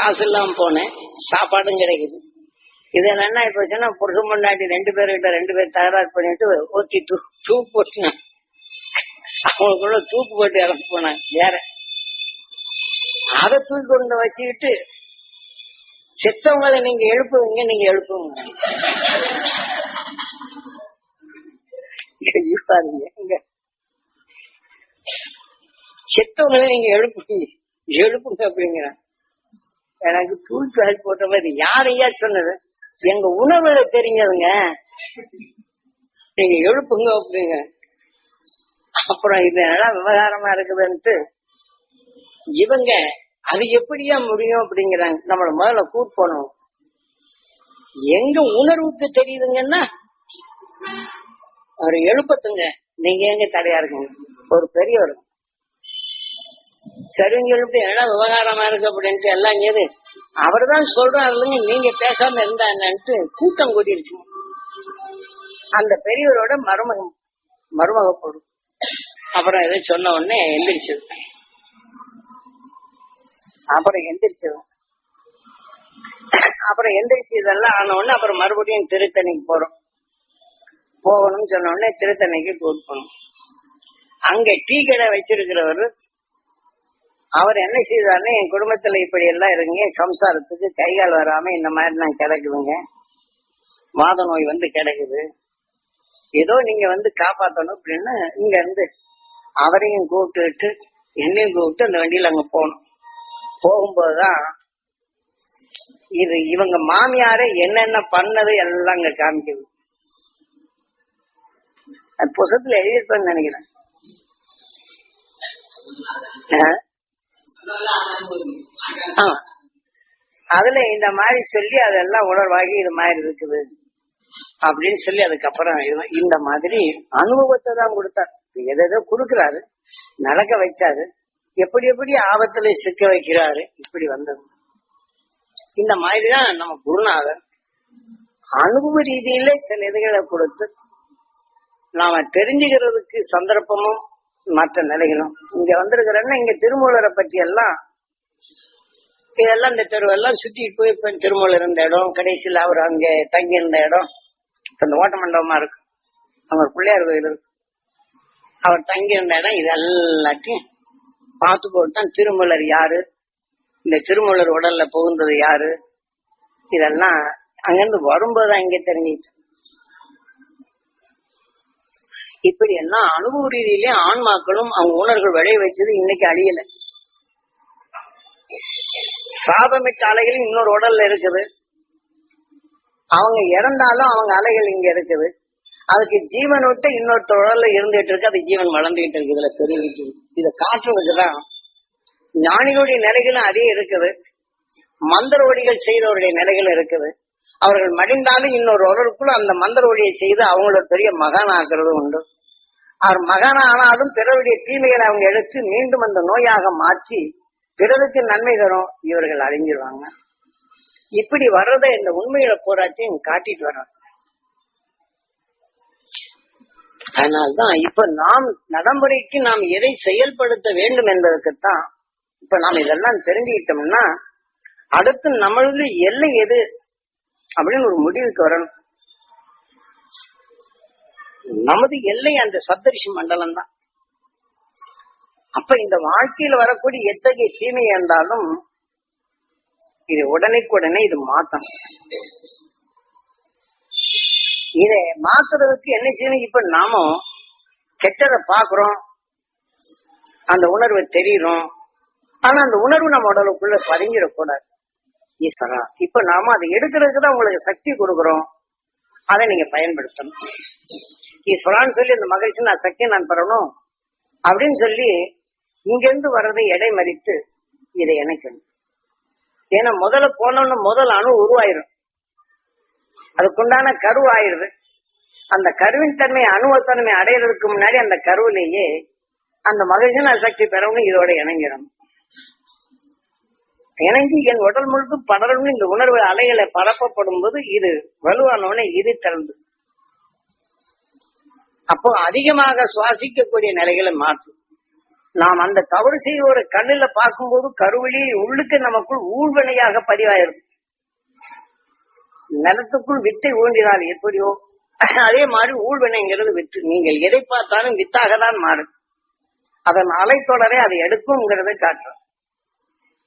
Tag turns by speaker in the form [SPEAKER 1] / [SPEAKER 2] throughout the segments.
[SPEAKER 1] காசு இல்லாம போனேன். சாப்பாடும் கிடைக்குது. இது என்னன்னா இப்ப சொன்னா புருஷன் பொண்டாட்டி ரெண்டு பேர்கிட்ட ரெண்டு பேர் தகராறு பண்ணிட்டு ஒருத்தி தூ தூக்கு போட்டுனான். அவங்களுக்குள்ள தூக்கு போட்டு இறந்து போனேன். வேற. அதை தூக்கி கொண்டு வச்சுக்கிட்டு செத்தவங்களை நீங்க எழுப்புவீங்க நீங்க எழுப்புவீங்க. ஐயோ, செத்தவங்களை நீங்க எழுப்புவீங்க. எழுப்புங்க அப்படிங்கிறான். எனக்கு தூக்கி போட்ட மாதிரி யாரையா சொன்னது? எங்க உணவுல தெரிஞ்சதுங்க. நீங்க எழுப்புங்க அப்படிங்க. அப்புறம் இது நல்லா விவகாரமா இருக்குதுன்ட்டு இவங்க அது எப்படியா முடியும் அப்படிங்கிறாங்க. நம்மள முதல்ல கூட்டு போனோம். எங்க உணர்வுக்கு தெரியுதுங்கன்னா அவர் எழுப்பத்துங்க நீங்க எங்க தடையா இருக்குங்க? ஒரு பெரியவர். சரிங்க எழுப்பி என்ன விவகாரமா இருக்கு அப்படின்ட்டு எல்லாம் கேது அவர் தான் சொல்றாருங்க நீங்க பேசாம இருந்தா என்னன்ட்டு கூட்டம் கூட்டிருச்சு அந்த பெரியவரோட மருமகம் மருமக பொருள் அப்புறம் எதை சொன்ன உடனே எந்திரிச்சது அப்புறம் எந்திரிச்சது அப்புறம் எந்திரிச்சு இதெல்லாம் ஆன உடனே அப்புறம் மறுபடியும் திருத்தணிக்கு போறோம். போகணும்னு சொன்ன உடனே திருத்தணிக்கு போட்டு போனோம். அங்க டீ கடை வச்சிருக்கிறவர் அவர் என்ன செய்தாருன்னு என் குடும்பத்துல இப்படி எல்லாம் இருங்க சம்சாரத்துக்கு கை கால் வராம இந்த மாதிரி நான் கிடக்குதுங்க. வாத நோய் வந்து கிடக்குது. ஏதோ நீங்க வந்து காப்பாத்தணும் அப்படின்னு இங்க இருந்து அவரையும் கூப்பிட்டுட்டு என்னையும் கூப்பிட்டு அந்த வண்டியில அங்க போனோம் போகும்போதுதான் இது இவங்க மாமியார என்னென்ன பண்ணது எல்லாம் அங்க காமிக்குது. புசத்துல எழுதியிருப்பேன்னு நினைக்கிறேன். ஆ. அதுல இந்த மாதிரி சொல்லி அதெல்லாம் உணர்வாகி இது மாதிரி இருக்குது. அப்படின்னு சொல்லி அதுக்கப்புறம் இந்த மாதிரி அனுபவத்தை தான் கொடுத்தார். எதை எதோ கொடுக்கிறாரு நடக்க வச்சாரு எப்படி எப்படி ஆபத்துல சிக்க வைக்கிறாரு இப்படி வந்தது. இந்த மாதிரிதான் நம்ம குருநாதர் அனுபவ ரீதியில சில இதுகளை கொடுத்து நாம தெரிஞ்சுக்கிறதுக்கு சந்தர்ப்பமும் மற்ற நிலைகளும் இங்க வந்திருக்கிறேன்னா இங்க திருமூலரை பற்றி எல்லாம் இதெல்லாம் இந்த தெருவெல்லாம் சுத்திட்டு போய் இப்ப திருமூலர் இருந்த இடம் கடைசியில் அவர் அங்க தங்கி இருந்த இடம் இப்ப இந்த ஓட்ட மண்டபமா இருக்கு அவர் பிள்ளையார் கோயில் இருக்கு. அவர் தங்கி இருந்த இடம் இது எல்லாத்தையும் பார்த்து போட்டு தான் திருமூலர் யாரு இந்த திருமூலர் உடல்ல புகுந்தது யாரு இதெல்லாம் அங்கிருந்து வரும்போது இங்க தெரிஞ்சுக்கிட்டு இப்படி எல்லாம் அனுபவ ரீதியிலே ஆன்மாக்களும் அவங்க உணர்கள் விளைய வச்சது இன்னைக்கு அழியல. சாபமிட்ட அலைகள் இன்னொரு உடல்ல இருக்குது. அவங்க இறந்தாலும் அவங்க அலைகள் இங்க இருக்குது. அதுக்கு ஜீவன் விட்டு இன்னொரு உடல்ல இருந்துட்டு இருக்கு அது ஜீவன் வளர்ந்துகிட்டு இருக்கு இதுல பெருகிட்டு இதை காட்டுறதுக்குதான் ஞானிகளுடைய நிலைகளும் அதே இருக்குது. மந்திரவடிகள் செய்தவருடைய நிலைகள் இருக்குது. அவர்கள் மடிந்தாலும் இன்னொரு உடலுக்குள்ள அந்த மந்திரவடியை செய்து அவங்கள பெரிய மகான் ஆக்குறது உண்டு. அவர் மகான் ஆனாலும் பிறருடைய தீமைகளை அவங்க எடுத்து மீண்டும் அந்த நோயாக மாற்றி பிறருக்கு நன்மை தரும் இவர்கள் அழிஞ்சிருவாங்க. இப்படி வர்றத இந்த உண்மையில போராட்டையும் காட்டிட்டு வர்றாங்க. அதனால்தான் இப்ப நாம் நடைமுறைக்கு நாம் எதை செயல்படுத்த வேண்டும் என்பதற்குத்தான் இப்ப நாம் இதெல்லாம் தெரிஞ்சுக்கிட்டோம்னா அடுத்து நம்மளது எல்லை எது அப்படின்னு ஒரு முடிவுக்கு வரணும். நமது எல்லை அந்த சப்தரிஷி மண்டலம் தான். அப்ப இந்த வாழ்க்கையில வரக்கூடிய எத்தகைய தீமை இருந்தாலும் இது உடனே இது மாத்தணும். இதை மாத்துறதுக்கு என்ன செய்யணும்? இப்ப நாம கெட்டதை பாக்குறோம் அந்த உணர்வு தெரியுறோம். ஆனா அந்த உணர்வு நம்ம உடலுக்குள்ள பதிஞ்சிடக்கூடாது. ஈஸ்வரா. இப்ப நாம அதை எடுக்கிறதுக்கு தான் உங்களுக்கு சக்தி கொடுக்குறோம். அதை நீங்க பயன்படுத்தணும். ஈஸ்வரான்னு சொல்லி அந்த மகிழ்ச்சி நான் சக்தி நான் பெறணும் அப்படின்னு சொல்லி இங்கிருந்து வர்றதை எடை மறித்து இதை இணைக்கணும். ஏன்னா முதல்ல போனோம்னு முதல் அணு உருவாயிரும். அதுக்குண்டான கரு ஆயிடுது. அந்த கருவின் தன்மை அணுவத்தன்மை அடையிறதுக்கு முன்னாடி அந்த கருவிலேயே அந்த மகிழ்ச்சி நான் சக்தி பெறவும் இதோட இணைஞ்சிடணும் இணைஞ்சு என் உடல் முழுதும் பலரும் இந்த உணர்வு அலைகளை பரப்பப்படும் போது இது வலுவானவனை இது திறந்து. அப்போ அதிகமாக சுவாசிக்கக்கூடிய நிலைகளை மாற்றும். நாம் அந்த தவறு செய்த ஒரு கண்ணுல பார்க்கும்போது கருவெளி உள்ளுக்கு நமக்குள் ஊழ்வினையாக பதிவாயிருக்கும் நிலத்துக்குள் வித்தை ஊன்றினால் எப்படியோ? அதே மாதிரி ஊழ்வினைங்கிறது வித்து. நீங்கள் எதை பார்த்தாலும் வித்தாக தான் மாறும். அதன் அலைத்தொடரை அதை எடுக்கும்ங்கிறதை காட்டுறோம்.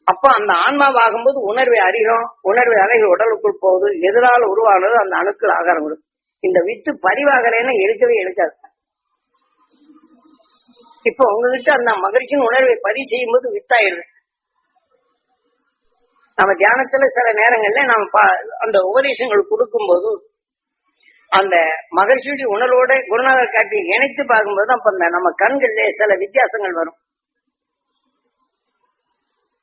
[SPEAKER 1] அப்ப அந்த ஆன்மாவாகும்போது உணர்வை அறிகிறோம். உணர்வை அலைகள் உடலுக்குள் போகுது. எதிரால் உருவானது அந்த அணுக்கள் ஆகாரம் கொடுக்கும் இந்த வித்து பரிவாகலைன்னா எடுக்கவே எடுக்காது. இப்ப உங்ககிட்ட அந்த மகிழ்ச்சியின் உணர்வை பதிவு செய்யும் போது வித்தாயிடுது. நம்ம தியானத்துல சில நேரங்கள்ல நம்ம பா- அந்த உபதேசங்கள் கொடுக்கும் போது அந்த மகிழ்ச்சியுடைய உணர்வோட குருநாதர் காட்டி இணைத்து பார்க்கும்போது அப்ப அந்த நம்ம கண்கள்ல சில வித்தியாசங்கள் வரும்.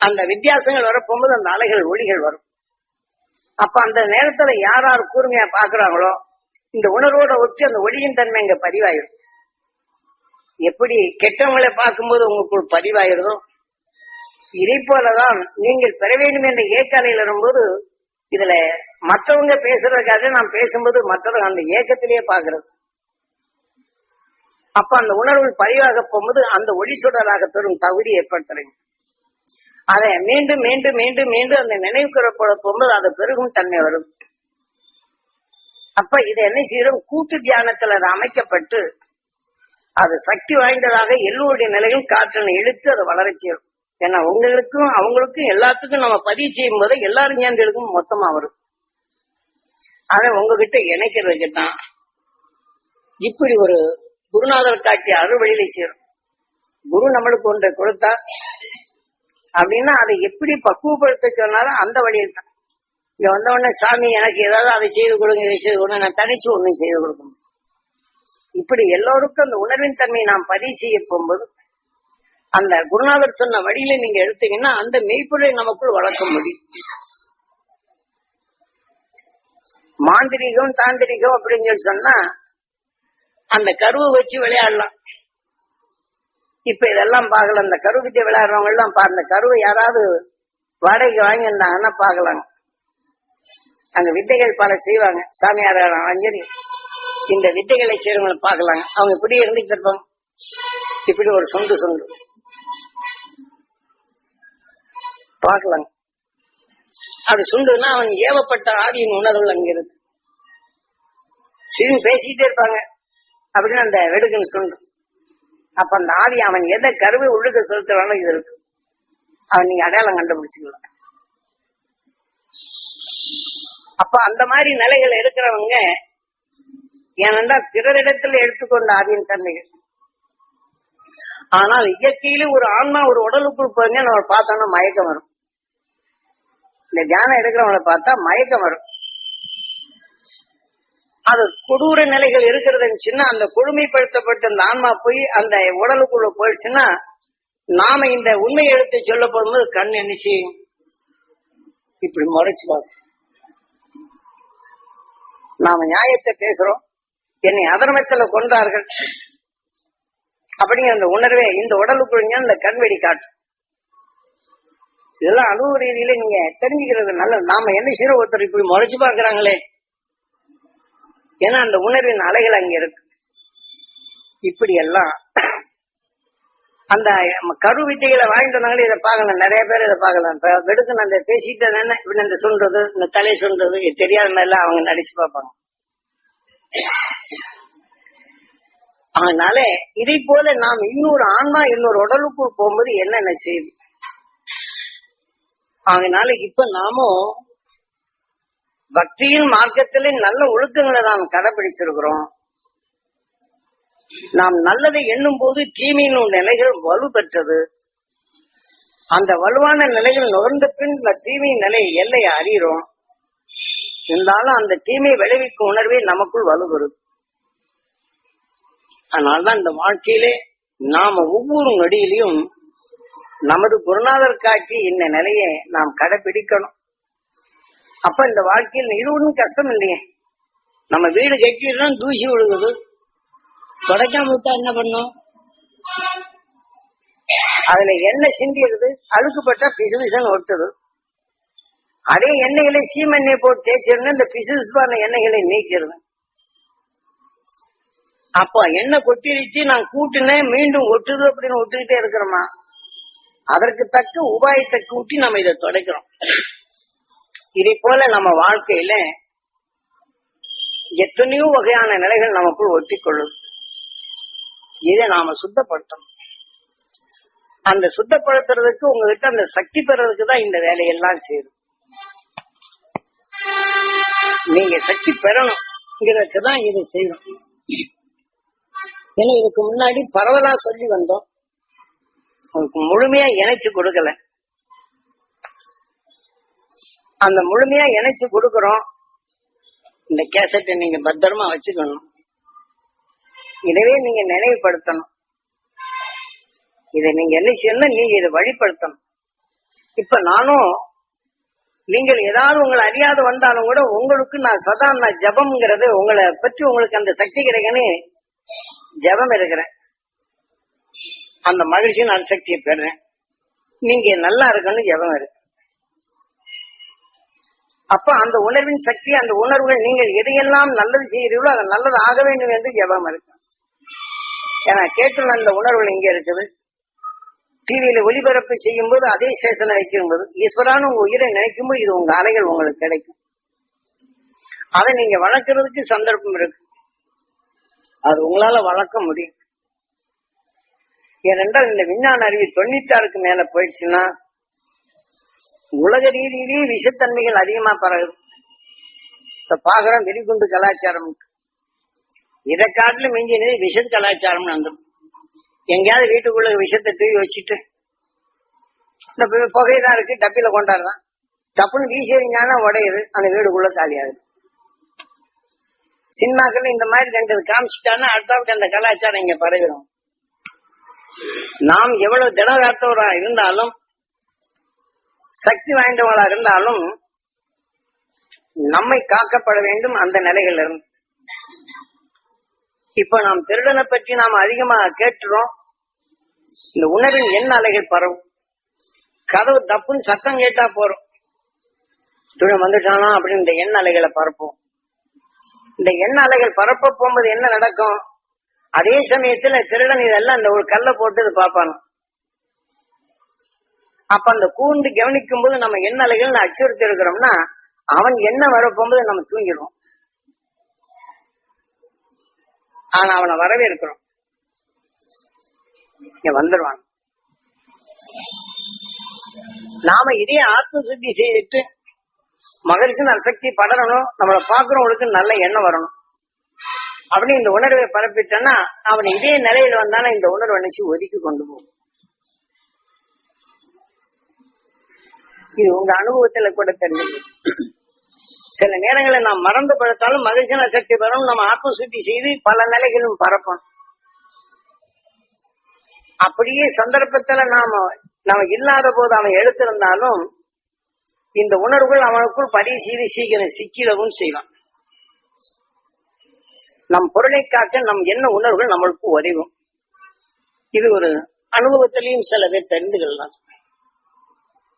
[SPEAKER 1] அந்த வித்தியாசங்கள் வரப்போகும்போது அந்த அலைகள் ஒளிகள் வரும். அப்ப அந்த நேரத்துல யார் யார் கூர்மையா பாக்குறாங்களோ இந்த உணர்வோட ஒட்டி அந்த ஒளியின் தன்மை இங்க பதிவாயிடும் எப்படி கெட்டவங்களை பார்க்கும்போது உங்களுக்குள் பதிவாயிருதோ இதை போலதான் நீங்கள் பெற வேண்டும் என்ற ஏக்கலையில் வரும்போது இதுல மற்றவங்க பேசுறதுக்காக நாம் பேசும்போது மற்றவங்க அந்த ஏக்கத்திலேயே பாக்குறது அப்ப அந்த உணர்வு பதிவாக போகும்போது அந்த ஒளி சுடலாக பெறும் தகுதி ஏற்படுத்துறீங்க. அதை மீண்டும் மீண்டும் மீண்டும் மீண்டும் அந்த நினைவுக்குறப்போட போகும்போது அது பெருகும் தன்மை வரும். அப்ப இது என்ன செய்யறோம் கூட்டு தியானத்துல அது அமைக்கப்பட்டு அது சக்தி வாய்ந்ததாக எல்லோருடைய நிலையும் காற்றினை இழுத்து அதை வளரச் செய்யும். ஏன்னா உங்களுக்கும் அவங்களுக்கும் எல்லாத்துக்கும் நம்ம பதிவு செய்யும் போது எல்லாரும் ஞானிகளுக்கும் மொத்தமா வரும். அதை உங்ககிட்ட இணைக்கிறதுக்கு தான் இப்படி ஒரு குருநாதர் காட்டிய அறுவழியில சேரும் குரு நம்மளுக்கு ஒன்றை கொடுத்தா அப்படின்னா அதை எப்படி பக்குவப்படுத்த சொன்னாலும் அந்த வழியில் தான். இங்க வந்த உடனே சாமி எனக்கு ஏதாவது அதை செய்து கொடுங்க இதை செய்து கொடுங்க நான் தனிச்சு ஒண்ணு செய்து கொடுக்க முடியும் இப்படி எல்லோருக்கும் அந்த உணர்வின் தன்மையை நாம் பதிவு செய்ய போகும்போது அந்த குருநாதர் சொன்ன வழியில நீங்க எடுத்தீங்கன்னா அந்த மெய்ப்பொருளை நமக்குள் வளர்க்க முடியும். மாந்திரிகம் தாந்திரிகம் அப்படின்னு சொல்லி சொன்னா அந்த கருவை வச்சு விளையாடலாம். இப்ப இதெல்லாம் பார்க்கல. அந்த கரு வித்தை விளையாடுறவங்க எல்லாம் பா- அந்த கருவை யாராவது வாடகைக்கு வாங்கியிருந்தாங்கன்னா பார்க்கலாங்க. அங்க வித்தைகள் பல செய்வாங்க. சாமியார் அஞ்சலி இந்த வித்தைகளை செய்யறவங்களை பார்க்கலாங்க. அவங்க இப்படி இருந்துட்டு இருப்பாங்க இப்படி ஒரு சொண்டு சொண்டு பார்க்கலாங்க. அப்படி சுண்டுனா அவன் ஏவப்பட்ட ஆதியின் உணர்வுகள் அங்க இருக்கு. சிறு பேசிக்கிட்டே இருப்பாங்க. அப்படின்னு அந்த வெடுக்குன்னு சுண்டு அப்ப அந்த ஆவி அவன் எதை கருவை உள்ளுக்கு செலுத்துறானோ இது இருக்கு. அவன் நீங்க அடையாளம் கண்டுபிடிச்சுக்கலாம் அப்ப அந்த மாதிரி நிலைகள் இருக்கிறவங்க ஏனென்றால் பிறரிடத்தில் எடுத்துக்கொண்ட ஆவியின் தன்மைகள். ஆனால் இயற்கையிலே ஒரு ஆன்மா ஒரு உடலுக்குள் போங்க நம்ம பார்த்தோம்னா மயக்கம் வரும். இந்த தியானம் எடுக்கிறவங்களை பார்த்தா மயக்கம் வரும். அது கொடூர நிலைகள் இருக்கிறதுன்னு சொன்னா அந்த கொடுமைப்படுத்தப்பட்ட அந்த ஆன்மா போய் அந்த உடலுக்குள்ள போயிடுச்சுன்னா நாம இந்த உண்மையை எடுத்து சொல்ல போகும்போது கண் என்ன செய்யும்? இப்படி முறைச்சு பார்க்கும். நாம நியாயத்தை பேசுறோம். என்னை அதர்மத்துல கொன்றார்கள். அப்படிங்கிற அந்த உணர்வே இந்த உடலுக்குள்ள இந்த கண் வெடி காட்டும். இதெல்லாம் அனுபவ ரீதியில நீங்க தெரிஞ்சுக்கிறது நல்லது. நாம என்ன செய்யறோம்? ஒருத்தர் இப்படி முறைச்சு பாக்குறாங்களே ஏன்னா அந்த உணர்வின் அலைகள் அங்க இருக்கு. இப்படி எல்லாம் அந்த நம்ம கரு வித்தைகளை வாங்கிட்டு வந்தாங்களே இதை பார்க்கலாம். நிறைய பேர் இதை பார்க்கலாம். இப்ப வெடுக்கு அந்த பேசிட்டு என்ன இப்படி இந்த சொல்றது இந்த தலை சொல்றது இது தெரியாத மாதிரி எல்லாம் அவங்க நடிச்சு பார்ப்பாங்க. அதனால இதை போல நாம் இன்னொரு ஆன்மா இன்னொரு உடலுக்குள் போகும்போது என்னென்ன செய்யுது அதனால இப்ப நாமும் பக்தியின் மார்க்கத்திலே நல்ல ஒழுக்கங்களை நாம் கடைபிடிச்சிருக்கிறோம். நாம் நல்லதை எண்ணும் போது தீமையின் நிலைகள் வலு பெற்றது. அந்த வலுவான நிலையில் நுகர்ந்த பின் இந்த தீமையின் நிலை எல்லையை அறிகிறோம். இருந்தாலும் அந்த தீமை விளைவிக்கும் உணர்வே நமக்குள் வலுவருது அதனால்தான் இந்த வாழ்க்கையிலே நாம ஒவ்வொரு நொடியிலையும் நமது குருநாதர் காட்சி இந்த நிலையை நாம் கடைபிடிக்கணும். அப்ப இந்த வாழ்க்கையில் இது ஒன்றும் கஷ்டம் இல்லையே நம்ம வீடு கட்டிடுறோம் தூசி விழுகுது. தொடக்காம விட்டா என்ன பண்ணும்? அதுல எண்ணெய் சிந்திடுது. அழுக்குப்பட்டா பிசு பிசுன்னு ஒட்டுது. அதே எண்ணெய்களை சீமெண்ணெய் போட்டு தேய்ச்சிருந்தா இந்த பிசு பிசுப்பான எண்ணெய்களை நீக்கிறது அப்ப எண்ணெய் கொட்டிருச்சு நான் கூட்டினேன் மீண்டும் ஒட்டுது அப்படின்னு ஒட்டுக்கிட்டே இருக்கிறோமா? அதற்கு தக்க உபாயத்தை கூட்டி நம்ம இதை தொடக்கிறோம். இதை போல நம்ம வாழ்க்கையில எத்தனையோ வகையான நிலைகள் நமக்குள் ஒட்டிக்கொள்ளும். இதை நாம சுத்தப்படுத்தணும். அந்த சுத்தப்படுத்துறதுக்கு உங்ககிட்ட அந்த சக்தி பெறதுக்கு தான் இந்த வேலையெல்லாம் சேரும் நீங்க சக்தி பெறணும்ங்கிறதுக்கு தான் இதை செய்யணும். ஏன்னா இதுக்கு முன்னாடி பரவலா சொல்லி வந்தோம். முழுமையா இணைச்சு கொடுக்கல. அந்த முழுமையா இணைச்சு கொடுக்கறோம். இந்த கேசட்டை நீங்க பத்திரமா வச்சுக்கணும். இதவே நீங்க நினைவுபடுத்தணும். இதை நீங்க என்ன செய்யணும் நீங்க இதை வழிபடுத்தணும் இப்ப நானும் நீங்கள் ஏதாவது உங்களை அறியாது வந்தாலும் கூட உங்களுக்கு நான் சதா நான் ஜபம்ங்கிறது உங்களை பற்றி உங்களுக்கு அந்த சக்தி கிடைக்கன்னு ஜபம் இருக்கிறேன். அந்த மகிழ்ச்சியும் நான் சக்தியை பெறேன் நீங்க நல்லா இருக்கணும் ஜபம் இருக்கு. அப்ப அந்த உணர்வின் சக்தி அந்த உணர்வுகள் நீங்கள் எதையெல்லாம் நல்லது செய்கிறீர்களோ அது நல்லது ஆக வேண்டும் என்று ஜபம் இருக்கு ஏன்னா கேட்டுள்ள அந்த உணர்வுகள் இங்கே இருக்குது. டிவியில ஒளிபரப்பு செய்யும் போது அதே ஸ்டேஷன் வைக்கும் போது ஈஸ்வரான உங்க உயிரை நினைக்கும் போது இது உங்க அலைகள் உங்களுக்கு கிடைக்கும். அதை நீங்க வளர்க்கறதுக்கு சந்தர்ப்பம் இருக்கு. அது உங்களால வளர்க்க முடியும். ஏனென்றால் இந்த விஞ்ஞான அறிவு தொண்ணூத்தாறுக்கு மேல போயிடுச்சுன்னா உலக ரீதியிலேயே விஷத்தன்மைகள் அதிகமா பரவுது. இப்ப பாக்குறோம் வெறிகுண்டு கலாச்சாரம் இதை காட்டிலும் மிஞ்சினது விஷ கலாச்சாரம் வந்துடும் எங்கேயாவது வீட்டுக்குள்ள விஷத்தை தூக்கி வச்சுட்டு இந்த பு- புகைதான் இருக்கு டப்பில கொண்டாடுறான். டப்புன்னு வீசி எறிஞ்சானா உடையுது அந்த வீடுக்குள்ள காலியாகுது. சினிமாக்கள் இந்த மாதிரி ரெண்டு காமிச்சிட்டான்னா அடுத்தாப்புக்கு அந்த கலாச்சாரம் இங்க பரவிடும் நாம் எவ்வளவு திடகாத்தவரா இருந்தாலும் சக்தி வாய்ந்தவங்களா இருந்தாலும் நம்மை காக்கப்பட வேண்டும் அந்த நிலைகள் இருந்து இப்ப நாம் திருடனை பற்றி நாம் அதிகமா கேட்டுறோம். இந்த உணர்வின் எண்ண அலைகள் பரவும். கதவு தப்புன்னு சத்தம் கேட்டா போறோம். திருடன் வந்துட்டானா அப்படின்னு இந்த எண்ண அலைகளை பரப்போம் இந்த எண்ண அலைகள் பரப்ப போகும்போது என்ன நடக்கும்? அதே சமயத்துல திருடன் இதெல்லாம் அந்த ஒரு கல்லை போட்டு இது பார்ப்பானு. அப்ப அந்த கூண்டு கவனிக்கும் போது நம்ம என்ன அலைகள் அச்சுறுத்தி இருக்கிறோம்னா அவன் என்ன வரப்போகும்போது நம்ம தூங்கிடுவோம். ஆனா அவனை இருக்கிறோம் இங்க வந்துடுவான் நாம இதே ஆத்ம சுத்தி செய்துட்டு மகரிஷன் அசக்தி படரணும் நம்மளை பாக்குறவங்களுக்கு நல்ல எண்ணம் வரணும். அப்படின்னு இந்த உணர்வை பரப்பிட்டேன்னா அவன் இதே நிலையில வந்தானா இந்த உணர்வை நினைச்சு ஒதுக்கி கொண்டு போகும். இது உங்க அனுபவத்துல கூட தெரிஞ்சது சில நேரங்களில் நாம் மறந்து படுத்தாலும் மகிழ்ச்சியான சக்தி பெறணும் நம்ம ஆத்மசுத்தி செய்து பல நிலைகளும் பரப்பணும் அப்படியே சந்தர்ப்பத்துல நாம நாம இல்லாத போது அவன் எடுத்திருந்தாலும் இந்த உணர்வுகள் அவனுக்குள் பதிவு செய்து சீக்கிரம் சிக்கிடவும் செய்வான். நம் பொருளை காக்க நம் என்ன உணர்வுகள் நம்மளுக்கு உதவும். இது ஒரு அனுபவத்திலையும் சில பேர் தெரிந்து கொள்ளலாம்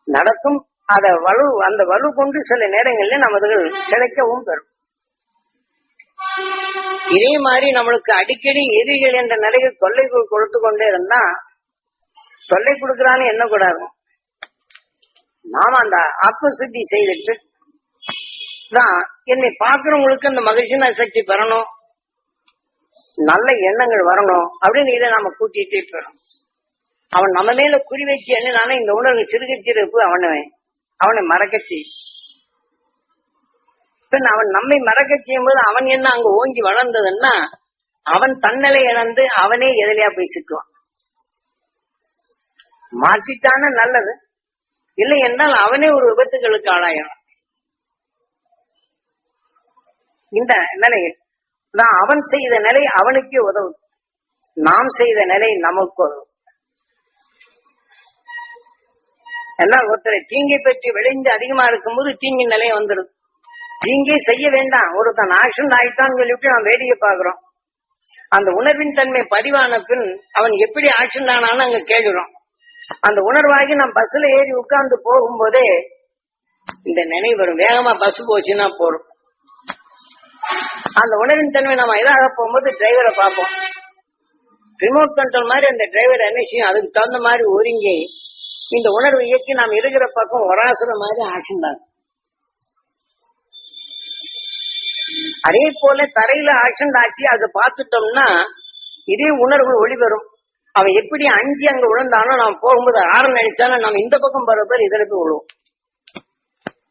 [SPEAKER 1] நடக்கும். அத வலு அந்த வலு கொண்டு சில நேரங்களில் நமதுகள் கிடைக்கவும் பெறும். இதே மாதிரி நம்மளுக்கு அடிக்கடி எதிரிகள் என்ற நிலையில் தொல்லை கொடுத்து கொண்டே இருந்தா தொல்லை கொடுக்கிறான்னு என்ன கூடாது? நாம அந்த ஆத்மசுத்தி செய்துட்டு தான் என்னை பாக்குறவங்களுக்கு அந்த மகிழ்ச்சியான சக்தி பெறணும். நல்ல எண்ணங்கள் வரணும் அப்படின்னு இதை நாம கூட்டிட்டே போறோம். அவன் நம்ம மேல குறி வச்சு என்னன்னா இந்த உணர்வு சிறுக சிறுப்பு அவனை அவனை மறக்க செய்யும் அவன் நம்மை மறக்க செய்யும் போது அவன் என்ன அங்க ஓங்கி வளர்ந்ததுன்னா அவன் தன்னலை இழந்து அவனே எதிலையா போய் சிக்குவான். மாற்றிட்டான நல்லது. இல்லை என்றால் அவனே ஒரு விபத்துகளுக்கு ஆளாயிடும் இந்த நிலையில் நான் அவன் செய்த நிலை அவனுக்கே உதவுது. நாம் செய்த நிலை நமக்கு உதவும் எல்லாம் ஒருத்தரை தீங்கை பற்றி விளைஞ்சு அதிகமா இருக்கும்போது தீங்கின் நிலையம் வந்துடும் தீங்கே செய்ய வேண்டாம். ஒருத்தன் ஆக்ஷன் ஆயிட்டான்னு சொல்லிவிட்டு அவன் வேடிக்கை பாக்குறோம் அந்த உணர்வின் தன்மை பதிவான பின் அவன் எப்படி ஆக்ஷன் ஆனான்னு அங்க கேட்கிறோம். அந்த உணர்வாகி நான் பஸ்ல ஏறி உட்கார்ந்து போகும்போதே இந்த நினைவு வரும். வேகமா பஸ் போச்சுன்னா போறோம் அந்த உணர்வின் தன்மை நம்ம இதாக போகும்போது டிரைவரை பார்ப்போம். ரிமோட் கண்ட்ரோல் மாதிரி அந்த டிரைவர் என்ன செய்யும்? அதுக்கு தகுந்த மாதிரி ஒருங்கி இந்த உணர்வு இயக்கி நாம் இருக்கிற பக்கம் ஒராசுர மாதிரி ஆக்ஷன் அதே போல தரையில ஆக்சிடென்ட் ஆச்சு அதை பார்த்துட்டோம்னா இதே உணர்வு ஒளிவரும் அவன் எப்படி அஞ்சு அங்க விழுந்தானோ நாம் போகும்போது ஆறு நினைச்சாலும் நம்ம இந்த பக்கம் போறப்ப இதில் போய் விழுவோம்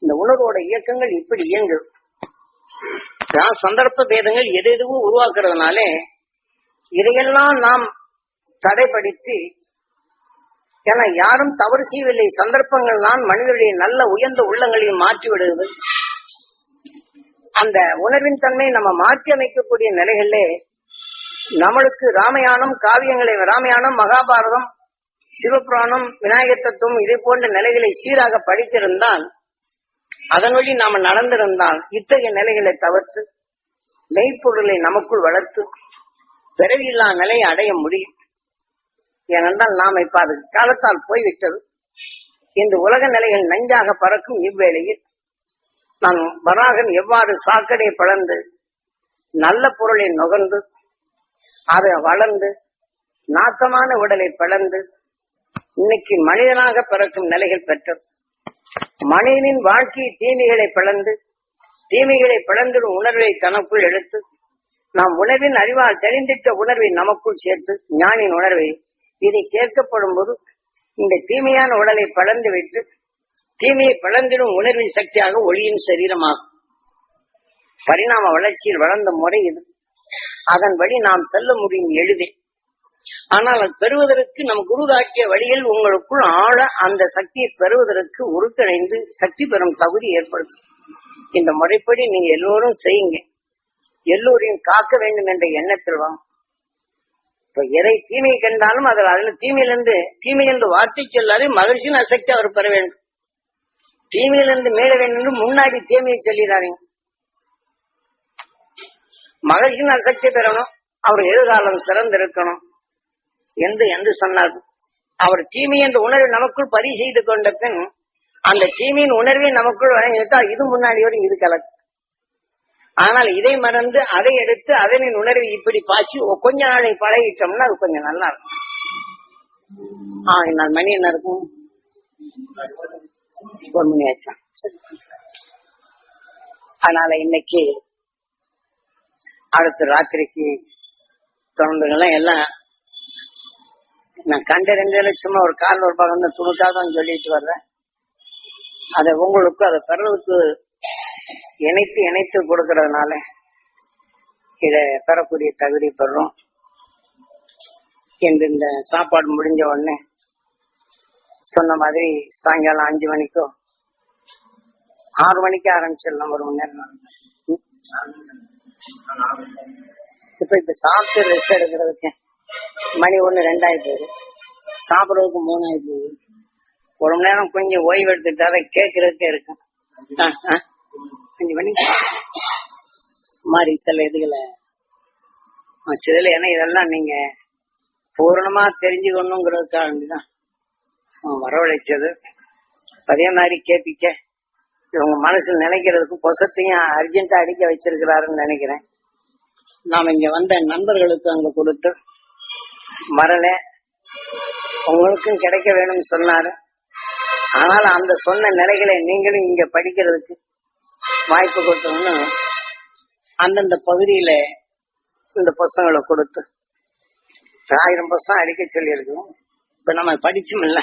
[SPEAKER 1] இந்த உணர்வோட இயக்கங்கள் இப்படி இயங்குது. நான் சந்தர்ப்ப பேதங்கள் எது எதுவும் உருவாக்குறதுனாலே இதையெல்லாம் நாம் தடைப்படுத்தி ஏன்னா யாரும் தவறு செய்யவில்லை. சந்தர்ப்பங்கள் தான் மனிதனுடைய நல்ல உயர்ந்த உள்ளங்களையும் மாற்றி விடுவது அந்த உணர்வின் தன்மை நம்ம மாற்றி அமைக்கக்கூடிய நிலைகளிலே நம்மளுக்கு ராமாயணம் காவியங்களை ராமாயணம் மகாபாரதம் சிவபுராணம் விநாயகர் தத்துவம் இதே போன்ற நிலைகளை சீராக படித்திருந்தால் அதன் வழி நாம நடந்திருந்தால் இத்தகைய நிலைகளை தவிர்த்து மெய்ப்பொருளை நமக்குள் வளர்த்து பிறவியில்லா நிலையை அடைய முடியும். ஏனென்றால் நாம் இப்ப அது காலத்தால் போய்விட்டது. இந்த உலக நிலைகள் நஞ்சாக பறக்கும் இவ்வேளையில். நாம் வராகன் எவ்வாறு சாக்கடை பழந்து நல்ல பொருளை நுகர்ந்து அது வளர்ந்து நாக்கமான உடலை பிளந்து இன்னைக்கு மனிதனாக பிறக்கும் நிலைகள் பெற்றது. மனிதனின் வாழ்க்கை தீமைகளை பிளந்து தீமைகளை பிளந்திடும் உணர்வை தனக்குள் எடுத்து நாம் உணர்வின் அறிவால் தெரிந்திட்ட உணர்வை நமக்குள் சேர்த்து ஞானின் உணர்வை இதை சேர்க்கப்படும் போது இந்த தீமையான உடலை பிளந்து விட்டு தீமையை பிளந்திடும் உணர்வின் சக்தியாக ஒளியின் சரீரமாகும். பரிணாம வளர்ச்சியில் வளர்ந்த முறை இது. அதன் வழி நாம் செல்ல முடியும் எளிதே. ஆனால் அது பெறுவதற்கு நம் குரு வழியில் உங்களுக்குள் ஆழ அந்த சக்தியை பெறுவதற்கு உருக்கிணைந்து சக்தி பெறும் தகுதி ஏற்படுத்தும் இந்த முறைப்படி நீங்க எல்லோரும் செய்யுங்க. எல்லோரையும் காக்க வேண்டும் என்ற எண்ணத்தில் வாங்க. இப்ப எதை தீமை கண்டாலும் அதில் அதுல தீமையிலிருந்து தீமை என்று வார்த்தை சொல்லாதே மகிழ்ச்சியின் அசக்தி அவர் பெற வேண்டும். தீமையிலிருந்து மீள வேண்டும் என்று முன்னாடி தீமையை சொல்லிடுறாங்க மகிழ்ச்சியின் அசக்தி பெறணும் அவர் எதிர்காலம் சிறந்திருக்கணும் என்று என்று சொன்னார். அவர் தீமை என்ற உணர்வை நமக்குள் பதிவு செய்து கொண்ட பின் அந்த தீமையின் உணர்வை நமக்குள் வழங்கிவிட்டால் இது முன்னாடி வரை இது கலக்கு. ஆனால் இதை மறந்து அதை எடுத்து அதனின் உணர்வை இப்படி பாய்ச்சி கொஞ்ச நாளை பழகிட்டோம்னா அது கொஞ்சம் நல்லா இருக்கும். ஆஹ் நாள் மணி என்ன இருக்கும்? ஒரு மணி ஆச்சா? அதனால இன்னைக்கு அடுத்த ராத்திரிக்கு தொடர்ந்துகள்லாம் எல்லாம் நான் கண்டறிஞ்சதுல சும்மா ஒரு கால் ஒரு பக்கம் தான் துணுக்காக தான் சொல்லிட்டு வர்றேன். அதை உங்களுக்கு அதை பெறதுக்கு இணைத்து இணைத்து கொடுக்கறதுனால இதை பெறக்கூடிய தகுதி பெறுறோம் என்று இந்த சாப்பாடு முடிஞ்ச உடனே சொன்ன மாதிரி சாயங்காலம் அஞ்சு மணிக்கோ ஆறு மணிக்கு ஆரம்பிச்சிடலாம் ஒரு மணி நேரம் இப்ப இப்ப சாப்பிட்டு ரெஸ்ட் எடுக்கிறதுக்கு மணி ஒண்ணு ரெண்டாயி போகுது. சாப்பிடுறதுக்கு மூணாயி போகுது. ஒரு மணி நேரம் கொஞ்சம் ஓய்வு எடுத்துட்டாவே கேட்கறதுக்கே இருக்கும் ஆ, ஆ. அஞ்சு மாதிரி சில இதுகளை. சில ஏன்னா இதெல்லாம் நீங்க பூர்ணமா தெரிஞ்சுக்கணுங்கிறதுக்காக வேண்டிதான். வரவழைச்சது. அதே மாதிரி கேபிக்க. இவங்க மனசில் நினைக்கிறதுக்கு பொசத்தையும் அர்ஜென்டா அடிக்க வச்சிருக்கிறாருன்னு நினைக்கிறேன். நாம இங்க வந்த நண்பர்களுக்கு அங்க கொடுத்து வரல. உங்களுக்கும் கிடைக்க வேணும்னு சொன்னாரு. ஆனால் அந்த சொன்ன நிலைகளை நீங்களும் இங்க படிக்கிறதுக்கு வாய்ப்பு கொடுத்தோம்னு அந்தந்த பகுதியில இந்த புஸ்தங்களை கொடுத்து ஆயிரம் புஸ்தம் அடிக்க சொல்லியிருக்கோம். இப்ப நம்ம படிச்சோம் இல்லை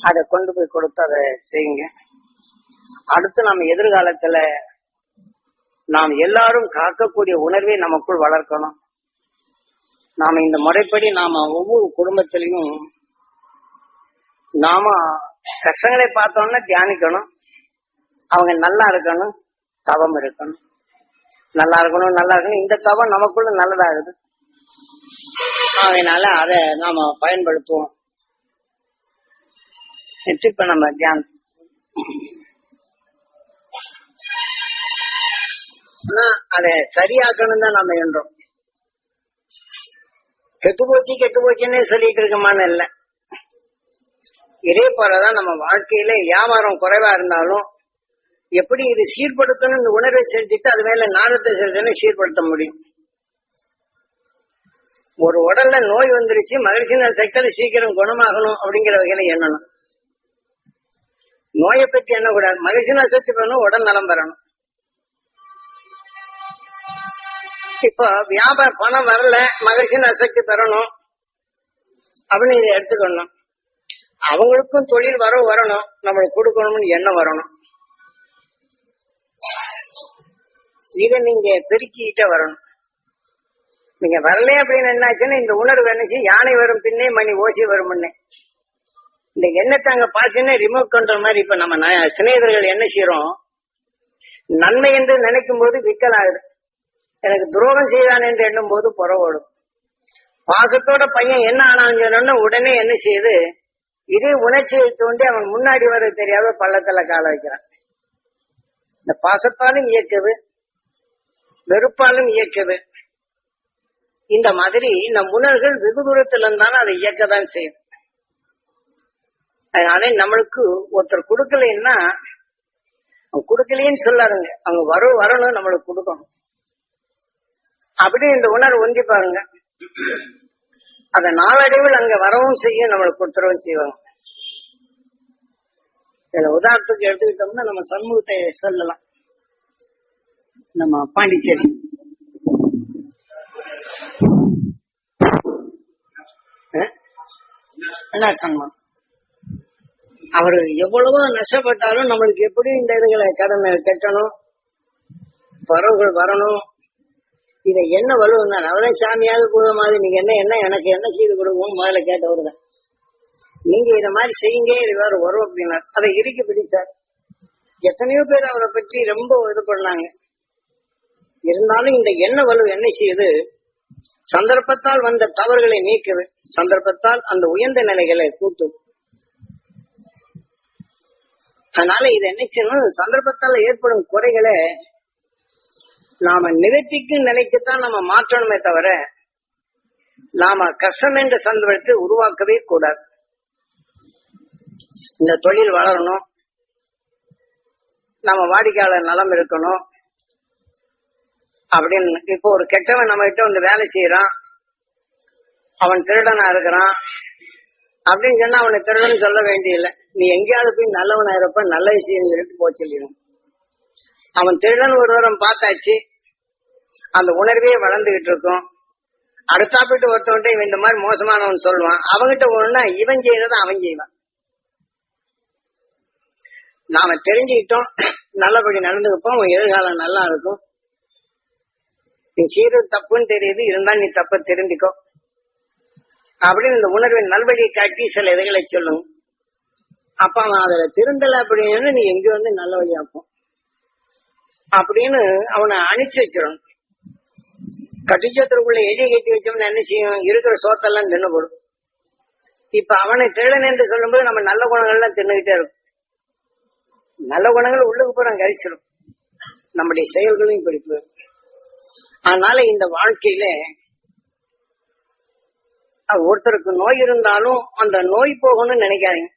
[SPEAKER 1] அதை கொண்டு போய் கொடுத்து அதை செய்யுங்க. அடுத்து நம்ம எதிர்காலத்துல நாம் எல்லாரும் காக்கக்கூடிய உணர்வை நமக்குள் வளர்க்கணும். நாம இந்த முறைப்படி நாம ஒவ்வொரு குடும்பத்திலையும் நாம கஷ்டங்களை பார்த்தோம்னா தியானிக்கணும். அவங்க நல்லா இருக்கணும். தவம் இருக்கணும். நல்லா இருக்கணும் நல்லா இருக்கணும். இந்த தவம் நமக்குள்ள நல்லதாகுது அதனால அதை நாம பயன்படுத்துவோம். இப்ப நம்ம தியானம். ஆனா அதை சரியாக்கணும் தான் நம்ம என்றோம். கெட்டு போச்சு கெட்டு போச்சுன்னே சொல்லிட்டு இருக்கமான்னு இல்லை. இதே போலதான் நம்ம வாழ்க்கையில வியாபாரம் குறைவா இருந்தாலும் எப்படி இது சீர்படுத்தணும் இந்த உணர்வை செலுத்திட்டு அது மேல நாதத்தை செலுத்தணும் சீர்படுத்த முடியும். ஒரு உடல்ல நோய் வந்துருச்சு மகிழ்ச்சின சக்தி சீக்கிரம் குணமாகணும் அப்படிங்கிற வகையில எண்ணணும். நோயை பற்றி எண்ணக்கூடாது. மகிழ்ச்சினா சக்தி பண்ணணும் உடல் நலம் பெறணும் இப்போ வியாபார பணம் வரல மகிழ்ச்சியின் அசக்தி பெறணும் அப்படின்னு இதை எடுத்துக்கணும். அவங்களுக்கும் தொழில் வரவு வரணும் நம்மளுக்கு கொடுக்கணும்னு எண்ணம் வரணும். இதை நீங்க பெருக்கிக்கிட்டே வரணும். நீங்க வரல அப்படின்னு என்னாச்சுன்னா இந்த உணர்வு என்ன யானை வரும் பின்னே மணி ஓசி வரும் முன்னே இந்த எண்ணத்தை அங்க பார்த்துன்னா ரிமோட் கண்ட்ரோல் மாதிரி இப்ப நம்ம ந- என்ன செய்யறோம் நன்மை என்று நினைக்கும் போது விக்கல் ஆகுது எனக்கு துரோகம் செய்தான் என்று எண்ணும் போது புறவோடும். பாசத்தோட பையன் என்ன ஆனான்னு சொன்னோம்னா உடனே என்ன செய்யுது இதே உணர்ச்சியை தோண்டி அவன் முன்னாடி வர தெரியாத பள்ளத்துல கால வைக்கிறான். இந்த பாசத்தாலும் இயக்குது. வெறுப்பாலும் இயக்குது இந்த மாதிரி நம் உணர்கள் வெகு தூரத்துல இருந்தாலும் அதை இயக்கதான் செய்யும். அதனால நம்மளுக்கு ஒருத்தர் கொடுக்கலன்னா அவங்க கொடுக்கலைன்னு சொல்லாதுங்க. அவங்க வர வரணும் நம்மளுக்கு கொடுக்கணும். அப்படி இந்த உணர்வு ஒன்றி பாருங்க. அத நாளடைவில் அங்க வரவும் செய்யும் நம்மளுக்கு கொடுத்துறவும் செய்வாங்க. இதுல உதாரணத்துக்கு எடுத்துக்கிட்டோம்னா நம்ம சண்முகத்தை சொல்லலாம். நம்ம பாண்டிச்சேரி. என்ன சண்முகம் அவரு எவ்வளவோ நஷ்டப்பட்டாலும் நம்மளுக்கு எப்படி இந்த இதுகளை கடனை கட்டணும் வரவுகள் வரணும் இதை என்ன வலுவந்தார்? அவரே சாமியாவது பூதமாவது நீங்க என்ன என்ன எனக்கு என்ன செய்து கொடுக்கும் முதல்ல கேட்டவர் தான். நீங்க இத மாதிரி செய்யுங்க இது வேற வரும் அப்படின்னா அதை இறுக்கி பிடித்தார். எத்தனையோ பேர் அவரை பற்றி ரொம்ப இது பண்ணாங்க. இருந்தாலும் இந்த எண்ண வலு என்ன செய்யுது? சந்தர்ப்பத்தால் வந்த தவறுகளை நீக்குது. சந்தர்ப்பத்தால் அந்த உயர்ந்த நிலைகளை கூட்டுது. அதனால இது என்ன செய்யணும் சந்தர்ப்பத்தால் ஏற்படும் குறைகளை நாம நிகழ்ச்சிக்கு நிலைக்குத்தான் நம்ம மாற்றணுமே தவிர நாம கஷ்டம் என்ற சந்தர்ப்பத்தை உருவாக்கவே கூடாது. இந்த தொழில் வளரணும். நம்ம வாடிக்கையாளர் நலம் இருக்கணும். அப்படின்னு இப்போ ஒரு கெட்டவன் நம்ம கிட்ட வந்து வேலை செய்யறான் அவன் திருடனா இருக்கிறான். அப்படின்னு சொன்னா அவனை திருடன் சொல்ல வேண்டியதில்லை. நீ எங்கேயாவது போய் நல்லவனா இருப்ப நல்ல விஷயம் சொல்லிட்டு போக சொல்லிடும் அவன் திருடன் ஒரு வாரம் பார்த்தாச்சு. அந்த உணர்வே வளர்ந்துகிட்டு இருக்கும். அடுத்தாப்பிட்டு ஒருத்தவன்ட்ட இவன் இந்த மாதிரி மோசமானவன் சொல்லுவான். அவன்கிட்ட ஒண்ணுனா இவன் செய்யறத அவன் செய்வான். நாம தெரிஞ்சுக்கிட்டோம். நல்லபடி நடந்துக்கப்போ உன் எதிர்காலம் நல்லா இருக்கும். நீ செய்யறது தப்புன்னு தெரியுது இருந்தா நீ தப்ப தெரிஞ்சுக்கோ. அப்படின்னு இந்த உணர்வின் நல்வழியை காட்டி சில இதுகளை சொல்லும். அப்ப அவன் அதுல திருந்தல அப்படின்னு நீ எங்க வந்து நல்ல வழியாக்கும். அப்படின்னு அவனை அணிச்சு வச்சிடணும். கட்டிச்சத்திற்குள்ள எலி கட்டி வச்சோம்னா என்ன செய்யும்? இருக்கிற சோத்தெல்லாம் தின்னு போடும். இப்ப அவனை திருடன் என்று சொல்லும்போது நம்ம நல்ல குணங்கள்லாம் தின்னுகிட்டே இருக்கும். நல்ல குணங்கள் உள்ளுக்கு பூரா கழிச்சிடும் நம்முடைய செயல்களும் இப்படி போயிடும் அதனால இந்த வாழ்க்கையில ஒருத்தருக்கு நோய் இருந்தாலும் அந்த நோய் போகணும்னு நினைக்காதீங்க.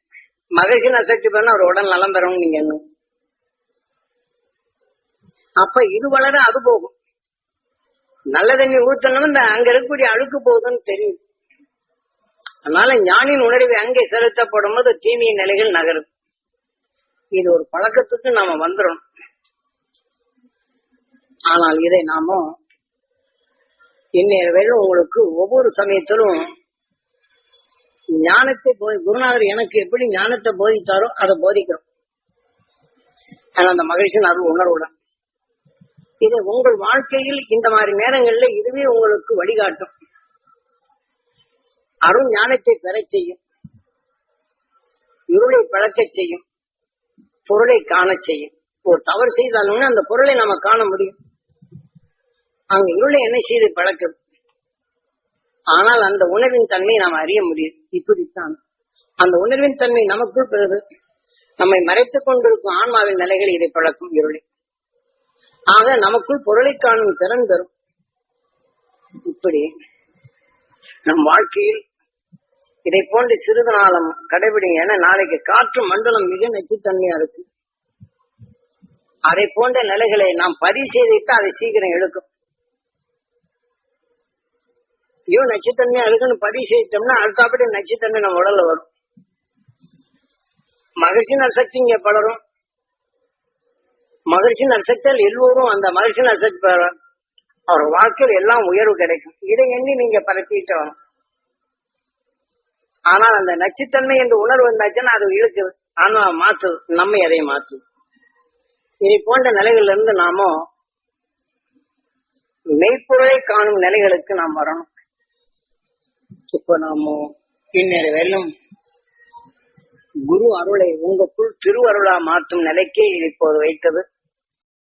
[SPEAKER 1] மகிழ்ச்சி நசக்தி பண்ண அவர் உடல் நலம் பெறணும் நீங்க என்ன அப்ப இது வளர அது போகும். நல்ல தண்ணி ஊத்தணும் இந்த அங்க இருக்கக்கூடிய அழுக்கு போகுதுன்னு தெரியும். அதனால ஞானின் உணர்வு அங்கே செலுத்தப்படும் போது தீமைய நிலைகள் நகரும். இது ஒரு பழக்கத்துக்கு நாம வந்துடும் ஆனால் இதை நாமும் இன்னைய உங்களுக்கு ஒவ்வொரு சமயத்திலும் ஞானத்தை போதி குருநாதர் எனக்கு எப்படி ஞானத்தை போதித்தாரோ அதை போதிக்கிறோம். ஆனா அந்த மகிழ்ச்சியின் அருள் உணர்வுடன் இது உங்கள் வாழ்க்கையில் இந்த மாதிரி நேரங்கள்ல இதுவே உங்களுக்கு வழிகாட்டும். அருள் ஞானத்தை பெறச் செய்யும். இருளை பழக்க செய்யும். பொருளை காண செய்யும். ஒரு தவறு செய்தாலும் அந்த பொருளை நாம காண முடியும். அங்க இருளை என்ன செய்து பழக்கம்? ஆனால் அந்த உணர்வின் தன்மை நாம் அறிய முடியும். இப்படித்தான். அந்த உணர்வின் தன்மை நமக்குள் பிறகு நம்மை மறைத்துக் கொண்டிருக்கும் ஆன்மாவின் நிலைகள் இதை பழக்கும் இருளை. ஆக நமக்குள் பொருளை காணும் திறன் தரும். இப்படி நம் வாழ்க்கையில் இதை போன்று சிறிது நாளம் கடைபிடிங்க. ஏன்னா நாளைக்கு காற்று மண்டலம் மிக நச்சுத்தன்மையா இருக்கு. அதை போன்ற நிலைகளை நாம் பதிவு அதை சீக்கிரம் எடுக்கும். ஐயோ நச்சுத்தன்மையா இருக்குன்னு பதிவு செய்தோம்னா அடுத்தாப்படி நச்சுத்தன்மை நம்ம உடல்ல வரும். மகிழ்ச்சி நரசக்தி இங்க பலரும். மகிழ்ச்சி நரசக்தியால் எல்லோரும் அந்த மகிழ்ச்சி நரசக்தி பெறலாம் அவர் வாழ்க்கையில் எல்லாம் உயர்வு கிடைக்கும். இதை எண்ணி நீங்க பரப்பிட்டு வரணும் ஆனால் அந்த நச்சுத்தன்மை என்று உணர்வு இருந்தாச்சுன்னா அது இழுக்குது. ஆனா மாத்துது. நம்மை அதை மாத்துது. இதை போன்ற நிலைகளிலிருந்து இருந்து நாமோ மெய்ப்பொருளை காணும் நிலைகளுக்கு நாம் வரணும். இப்ப நாம இந்நேர வெல்லும் குரு அருளை உங்களுக்குள் திருவருளா மாற்றும் நிலைக்கு இப்போது வைத்தது.